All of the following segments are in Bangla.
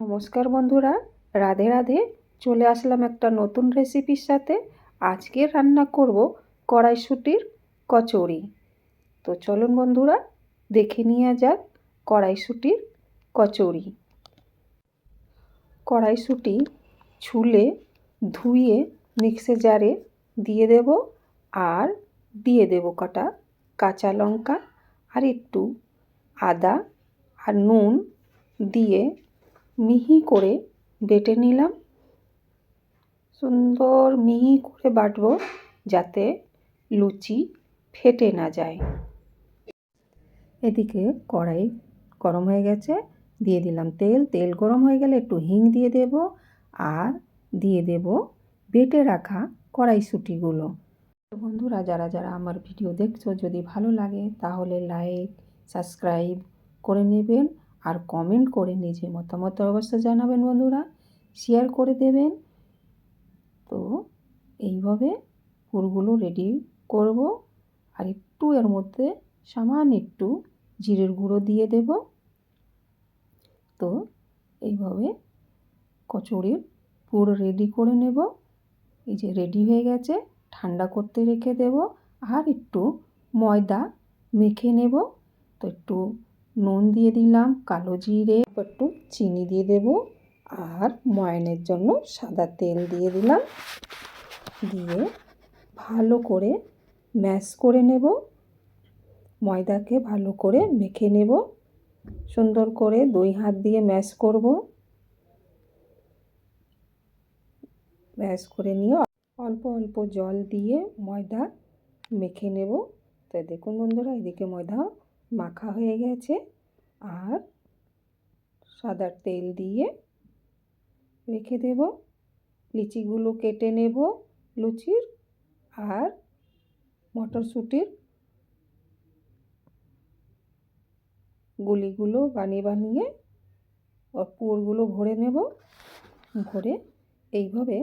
নমস্কার বন্ধুরা, রাধে রাধে। চলে আসলাম একটা নতুন রেসিপির সাথে। আজকে রান্না করব কড়াইশুটির কচুরি। তো চলুন বন্ধুরা, দেখে নেওয়া যাক কড়াইশুটির কচুরি। কড়াইশুটি ছুলে ধুয়ে মিক্সে জারে দিয়ে দেব আর দিয়ে দেব কটা কাঁচা লঙ্কা আর একটু আদা আর নুন দিয়ে মিহি করে বেটে নিলাম। সুন্দর মিহি করে বাটবো যাতে লুচি ফেটে না যায়। এদিকে কড়াই গরম হয়ে গেছে, দিয়ে দিলাম তেল। তেল গরম হয়ে গেলে একটু হিং দিয়ে দেব আর দিয়ে দেব বেটে রাখা কড়াইশুটিগুলো। বন্ধুরা, যারা যারা আমার ভিডিও দেখছ, যদি ভালো লাগে তাহলে লাইক সাবস্ক্রাইব করে নেবেন। আর কমেন্ট করে নিজে মতামত অবশ্যই জানাবেন বন্ধুরা। শেয়ার করে দেবেন। তো এইভাবে পুরগুলো রেডি করব। আর একটু এর মধ্যে সামান্য একটু জিরের গুঁড়ো দিয়ে দেব। তো এইভাবে কচুরির পুর রেডি করে নেব। এই যে রেডি হয়ে গেছে, ঠান্ডা করতে রেখে দেব। আর একটু ময়দা মেখে নেব। তো একটু নুন দিয়ে দিলাম, কালো জিরে, একটু চিনি দিয়ে দেব আর ময়নের জন্য সাদা তেল দিয়ে দিলাম। দিয়ে ভালো করে ম্যাশ করে নেব। ময়দাকে ভালো করে মেখে নেব। সুন্দর করে দুই হাত দিয়ে ম্যাশ করব। ম্যাশ করে নিয়ে অল্প অল্প জল দিয়ে ময়দা মেখে নেব। তাই দেখুন বন্ধুরা, এদিকে ময়দা মাখা হয়ে গেছে আর সাদার তেল দিয়ে রেখে দেব। লিচিগুলো কেটে নেব লুচির আর মটরশুঁটির। গুলিগুলো বানিয়ে বানিয়ে ওর পুরগুলো ভরে নেব। ভরে এইভাবে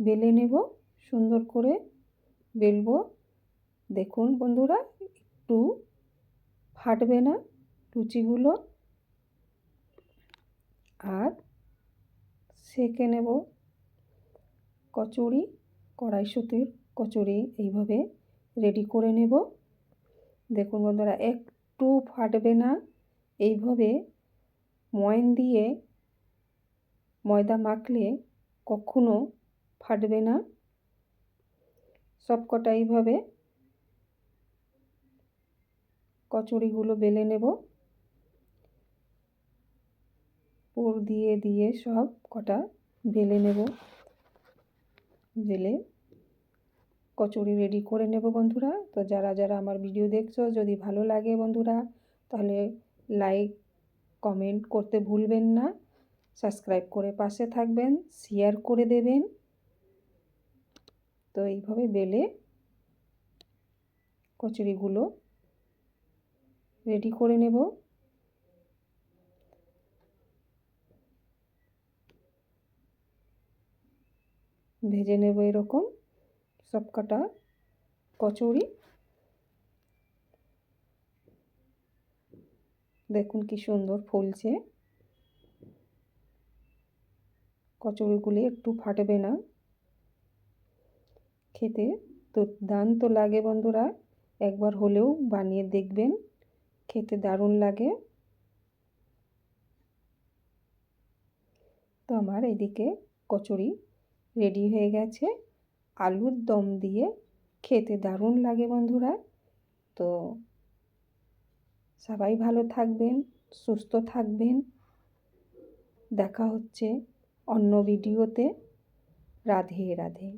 বেলে নেব। সুন্দর করে বেলবো। দেখুন বন্ধুরা একটু ফাটবে না লুচিগুলো। আর সেঁকে নেব কচুরি, কড়াইশুটির কচুরি এইভাবে রেডি করে নেব। দেখুন বন্ধুরা, একটু ফাটবে না, এইভাবে ময়ন দিয়ে ময়দা মাখলে কখনো ফাটবে না। সব কটা এইভাবে কচুরিগুলো বেলে নেব। পুর দিয়ে দিয়ে সব কটা বেলে নেব। বেলে কচুরি রেডি করে নেব বন্ধুরা। তো যারা যারা আমার ভিডিও দেখছ, যদি ভালো লাগে বন্ধুরা, তাহলে লাইক কমেন্ট করতে ভুলবেন না। সাবস্ক্রাইব করে পাশে থাকবেন শেয়ার করে দেবেন। তো এইভাবে বেলে কচুরিগুলো রেডি করে নেব। ভেজে নেব এরকম। সব কটা কচুরি। দেখুন কি সুন্দর ফুলছে। কচুরিগুলি একটু ফাটবে না। খেতে তো দান তো লাগে বন্ধুরা। একবার হলেও বানিয়ে দেখবেন। খেতে দারুণ লাগে। তো আমার এদিকে কচুরি রেডি হয়ে গেছে। আলুর দম দিয়ে খেতে দারুণ লাগে বন্ধুরা। তো সবাই ভালো থাকবেন, সুস্থ থাকবেন। দেখা হচ্ছে অন্য ভিডিওতে রাধে রাধে।